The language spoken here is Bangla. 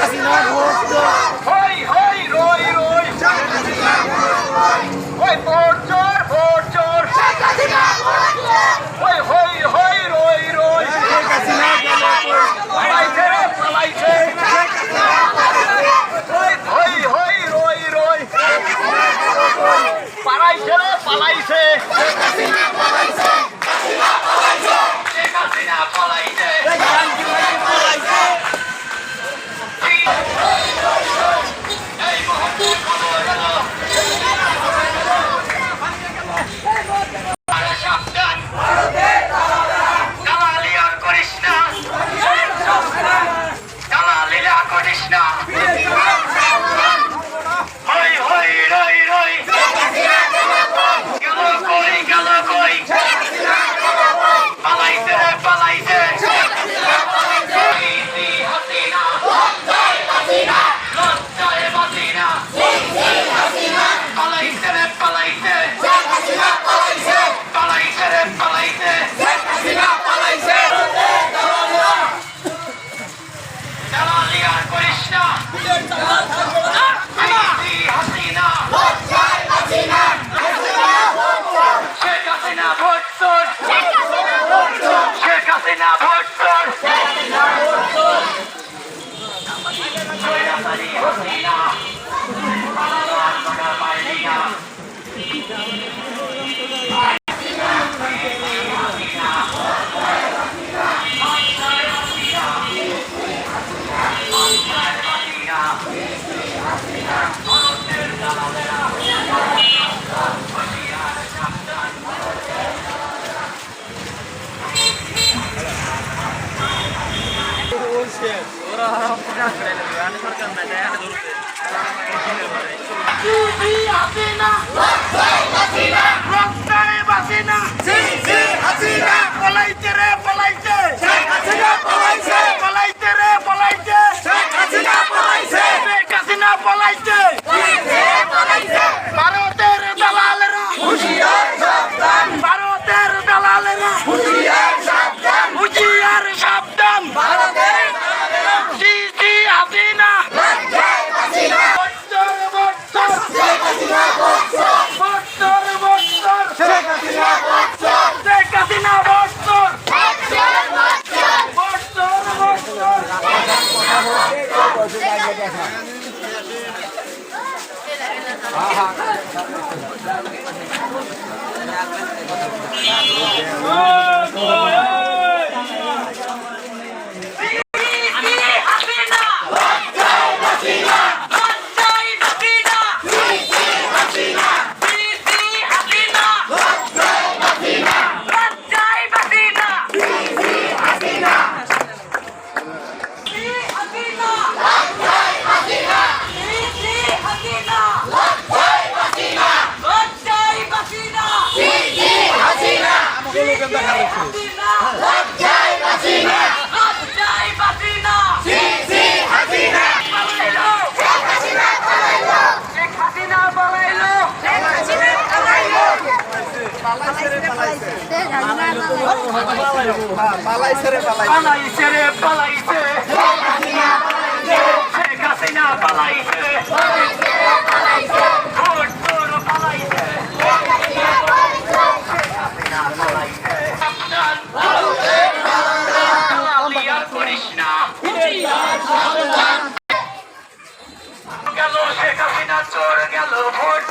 হাসিনা মুক্ত হই হই রই রই শেখ হাসিনা মুক্ত হই ভোট চোর ভোট চোর শেখ হাসিনা পালাইছে Rock, Oh, পালাইছে রে পালাইছে পালাইছে রে পালাইছে শেখ হাসিনা পালাইছে গেল শেখ হাসিনা চোর গেল ভোট